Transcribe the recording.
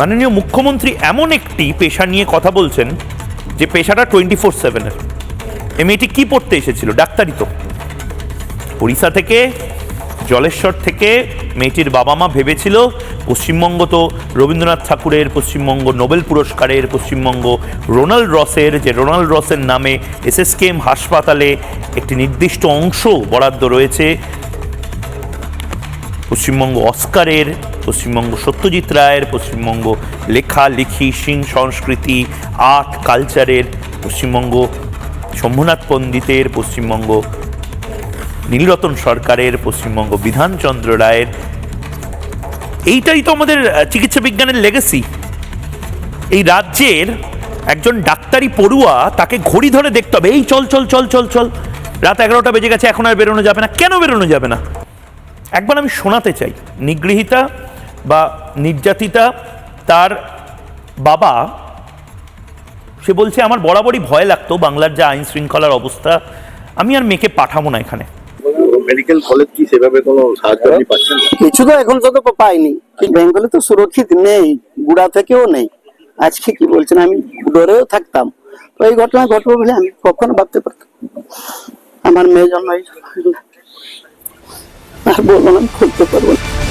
মাননীয় মুখ্যমন্ত্রী এমন একটি পেশা নিয়ে কথা বলছেন যে পেশাটা টোয়েন্টি ফোর সেভেনের এ মেয়েটি কী পড়তে এসেছিল? ডাক্তারি তো। উড়িষ্যা থেকে, জলেশ্বর থেকে মেয়েটির বাবা মা ভেবেছিল পশ্চিমবঙ্গ তো রবীন্দ্রনাথ ঠাকুরের পশ্চিমবঙ্গ, নোবেল পুরস্কারের পশ্চিমবঙ্গ রোনাল্ড রসের যে রোনাল্ড রসের নামে এসএসকেএম হাসপাতালে একটি নির্দিষ্ট অংশ বরাদ্দ রয়েছে। পশ্চিমবঙ্গ অস্কারের পশ্চিমবঙ্গ সত্যজিৎ রায়ের, পশ্চিমবঙ্গ লেখা, লিখি সিং সংস্কৃতি, আর্ট, কালচারের, পশ্চিমবঙ্গ শম্ভুনাথ পণ্ডিতের, পশ্চিমবঙ্গ নীলরতন সরকারের, পশ্চিমবঙ্গ বিধানচন্দ্র রায়ের। এইটাই তো আমাদের চিকিৎসা বিজ্ঞানের লেগেসি এই রাজ্যের একজন ডাক্তারি পড়ুয়া তাকে ঘড়ি ধরে দেখতে হবে, এই চল চল চল চল চল, রাত এগারোটা বেজে গেছে, এখন আর বেরোনো যাবে না। কেন বেরোনো যাবে না? একবার আমি শোনাতে চাই। নিগৃহীতা বা নির্যাতিতা তার বাবা সে বলছে আমার বরাবরই ভয় লাগতো বাংলার যা আইন শৃঙ্খলার অবস্থা আমি আর মেয়েকে পাঠাবো না এখানে। মেডিকেল কলেজ কি সেভাবে কোনো সাহায্য আপনি পাচ্ছেন? কিছু তো এখন তো পাইনি। বেঙ্গলে তো সুরক্ষিত নেই গুড়া থেকেও নেই। আজকে কি বলছেন? আমি ডরেও থাকতাম। তো এই ঘটনা ঘটবে বলে আমি কখনো ভাবতে পারতাম আমার মেয়ে জন্য আর বলব না খুলতে পারব না।